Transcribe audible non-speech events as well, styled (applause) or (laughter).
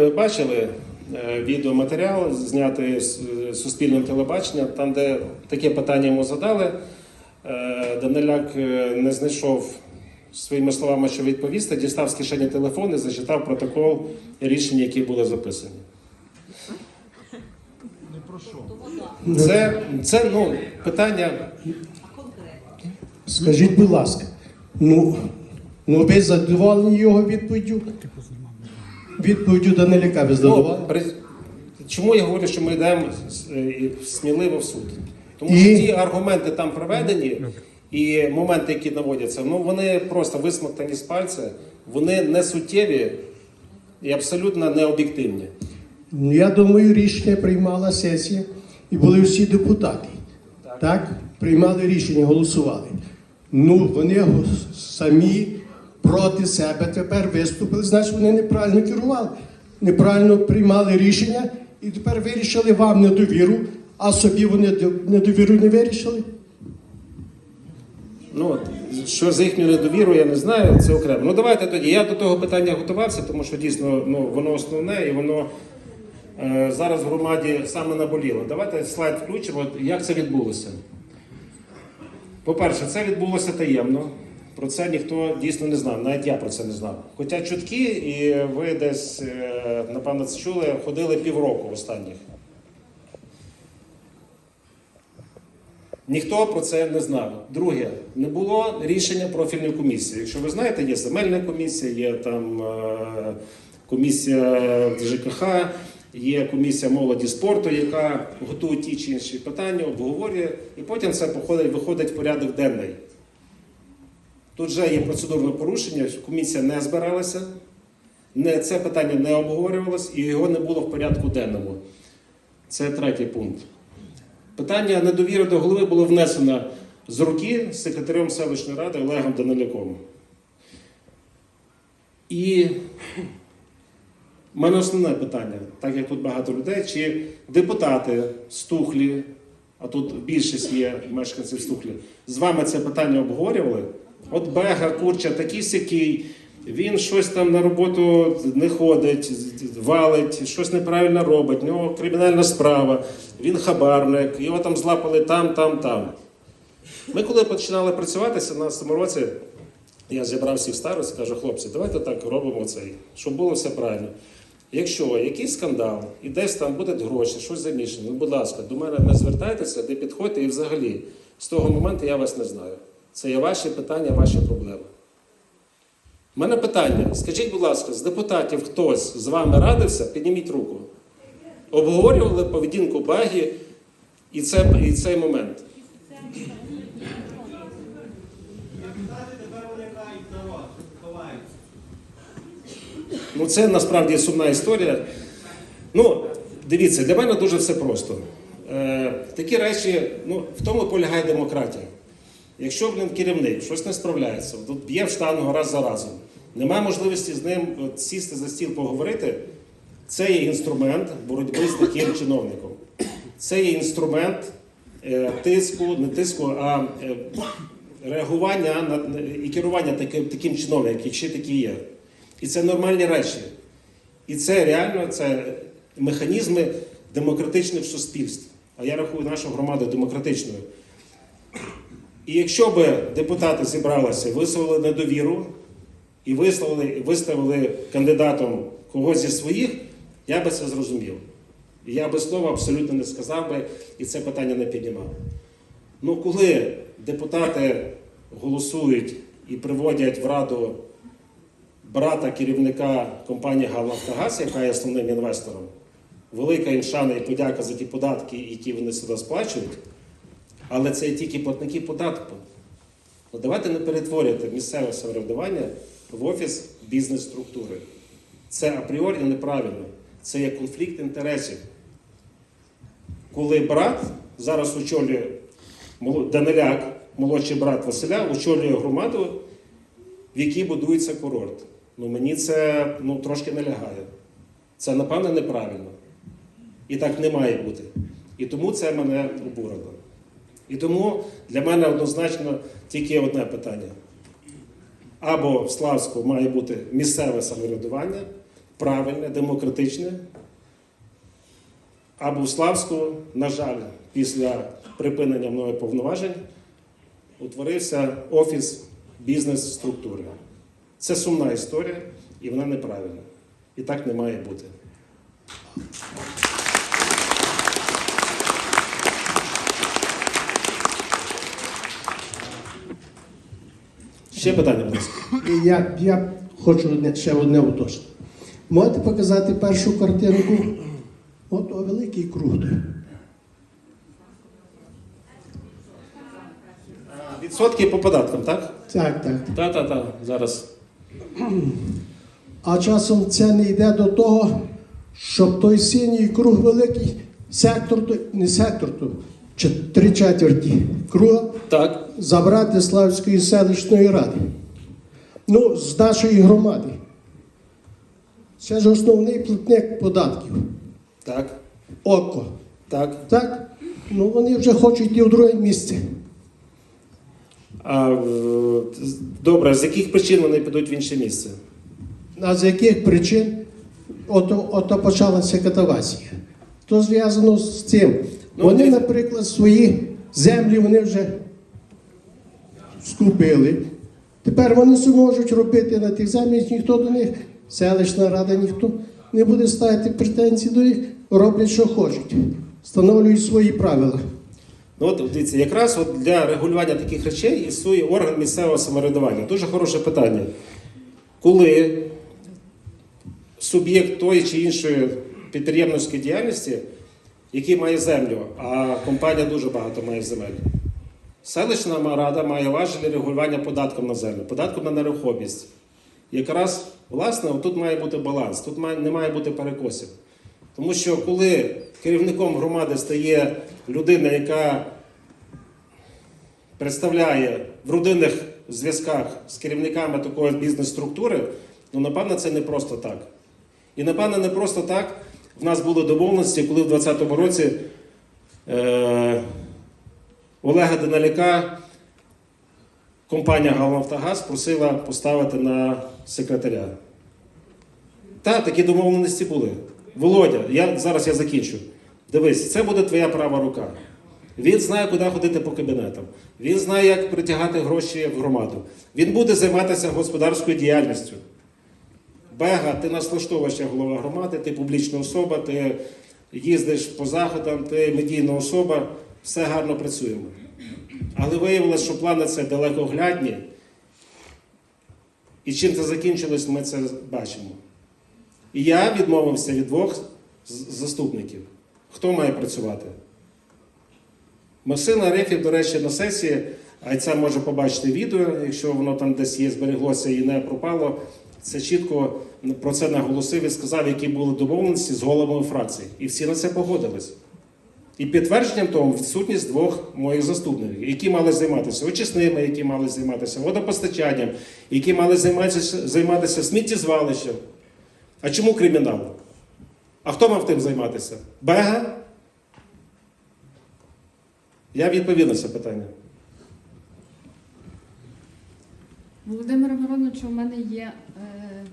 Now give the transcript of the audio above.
Ви бачили е, відеоматеріал, знятий з суспільним телебаченням, там, де таке питання йому задали. Е, Даниляк е, не знайшов своїми словами, що відповісти, дістав з кишені телефон і зачитав протокол рішення, які були записані. Не про що? Це, це ну, питання. Скажіть, будь ласка, ну, ну ви задоволені його відповіддю? Відповіддю Данилюка ви Ну, чому я говорю, що ми йдемо е, сміливо в суд? Тому що ті аргументи там проведені, і моменти, які наводяться, ну вони просто висмоктані з пальця, вони не суттєві і абсолютно не об'єктивні. Ну, я думаю, рішення приймала сесія і були всі депутати. Так. Приймали рішення, голосували. Ну, вони самі проти себе тепер виступили, значить вони неправильно керували. Неправильно приймали рішення і тепер вирішили вам недовіру, а собі вони недовіру не вирішили. Ну, що за їхню недовіру, я не знаю, це окремо. Ну давайте тоді. Я до того питання готувався, тому що дійсно ну, воно основне і воно е, зараз в громаді саме наболіло. Давайте слайд включимо, як це відбулося. По-перше, це відбулося таємно. Про це ніхто дійсно не знав, навіть я про це не знав. Хоча чутки, і ви десь, е, напевно, це чули, ходили півроку останніх. Ніхто про це не знав. Друге, не було рішення профільної комісії. Якщо ви знаєте, є земельна комісія, є там е, комісія ЖКХ, є комісія молоді спорту, яка готує ті чи інші питання, обговорює, і потім це виходить в порядок денний. Тут вже є процедурне порушення, комісія не збиралася, це питання не обговорювалось і його не було в порядку денному. Це третій пункт. Питання недовіри до голови було внесено з руки секретарем селищної ради Олегом Даниляком. І в мене основне питання, так як тут багато людей, чи депутати Стухлі, а тут більшість є мешканців Стухлі, з вами це питання обговорювали? От Бега, Курча, такий сякий, він щось там на роботу не ходить, валить, щось неправильно робить, в нього кримінальна справа, він хабарник, його там злапали там, там, там. Ми коли починали працювати в 17 році, я зібрав всіх старост і кажу, хлопці, давайте так робимо цей, щоб було все правильно. Якщо якийсь скандал і десь там будуть гроші, щось замішане, ну, будь ласка, до мене не звертайтеся, не підходьте і взагалі з того моменту я вас не знаю. Це є ваші питання, ваші проблеми. У мене питання: скажіть, будь ласка, з депутатів хтось з вами радився, підніміть руку. Обговорювали поведінку багі і, це, і цей момент. Ну, це насправді сумна історія. Ну, дивіться, для мене дуже все просто. Е, такі речі, ну, в тому полягає демократія. Якщо блін, керівник щось не справляється, тут б'є в штангу раз за разом, немає можливості з ним сісти за стіл поговорити, це є інструмент боротьби з таким (coughs) чиновником. Це є інструмент е, тиску, не тиску, а е, реагування на- і керування таким, таким чиновником, якщо такі є. І це нормальні речі. І це реально це механізми демократичних суспільств. А я рахую нашу громаду демократичною. І якщо б депутати зібралися, висловили недовіру і висловили, виставили кандидатом когось зі своїх, я би це зрозумів. Я би слова абсолютно не сказав би і це питання не піднімав. Ну, коли депутати голосують і приводять в раду брата керівника компанії «Галнафтогаз», яка є основним інвестором, велика їм шана і подяка за ті податки, які вони сюди сплачують. Але це тільки платники податку. Ну, давайте не перетворювати місцеве самоврядування в офіс бізнес-структури. Це апріорі неправильно. Це є конфлікт інтересів. Коли брат зараз очолює Даниляк, молодший брат Василя, очолює громаду, в якій будується курорт. Ну мені це ну, трошки не лягає. Це, напевно, неправильно. І так не має бути. І тому це мене обурило. І тому для мене однозначно тільки одне питання. Або в Славську має бути місцеве самоврядування, правильне, демократичне. А Буславську, на жаль, після припинення мною повноважень утворився офіс бізнес-структури. Це сумна історія, і вона неправильна. І так не має бути. Ще питання, будь ласка. Я, я хочу одне- ще одне уточнити. Можете показати першу картинку? От о, великий круг. Відсотки по податкам, так? Так, так. Та-та-та, зараз. А часом це не йде до того, щоб той синій круг великий сектор, не сектор, то три четверті круга Так. забрати Славської селищної ради. Ну, з нашої громади. Це ж основний платник податків. Так. Око. Так. Так? Ну вони вже хочуть йти в друге місце. А, добре, з яких причин вони підуть в інше місце? А з яких причин ото, ото почалася катавасія? То зв'язано з цим. Ну, вони, наприклад, свої землі вони вже скупили. Тепер вони зможуть робити на тих землях, ніхто до них, селищна рада, ніхто не буде ставити претензії до них, роблять, що хочуть, встановлюють свої правила. Ну от дивіться, якраз от для регулювання таких речей існує орган місцевого самоврядування. Дуже хороше питання. Коли суб'єкт тої чи іншої підприємницької діяльності, який має землю, а компанія дуже багато має земель, селищна рада має важелі регулювання податком на землю, податком на нерухомість. Якраз, власне, тут має бути баланс, тут не має бути перекосів. Тому що коли керівником громади стає людина, яка представляє в родинних зв'язках з керівниками такої бізнес-структури, ну напевно, це не просто так. І напевно, не просто так. В нас були домовленості, коли в 2020 році е, Олега Деналяка компанія «Галнафтогаз» просила поставити на секретаря. Так, такі домовленості були. Володя, я, зараз я закінчу. Дивись, це буде твоя права рука. Він знає, куди ходити по кабінетам. Він знає, як притягати гроші в громаду. Він буде займатися господарською діяльністю. Бега, ти нас голова громади, ти публічна особа, ти їздиш по заходам, ти медійна особа, все гарно працюємо. Але виявилось, що плани це далекоглядні. І чим це закінчилось, ми це бачимо. І я відмовився від двох заступників. Хто має працювати? Максим Арефів, до речі, на сесії, а це може побачити відео, якщо воно там десь є, збереглося і не пропало. Це чітко про це наголосив і сказав, які були домовленості з головами фракцій. І всі на це погодились. І підтвердженням тому відсутність двох моїх заступників, які мали займатися очисними, які мали займатися водопостачанням, які мали займатися, займатися сміттєзвалищем. А чому кримінал? А хто мав тим займатися? Бега? Я відповів на це питання. Володимире Мироновичу, у мене є е,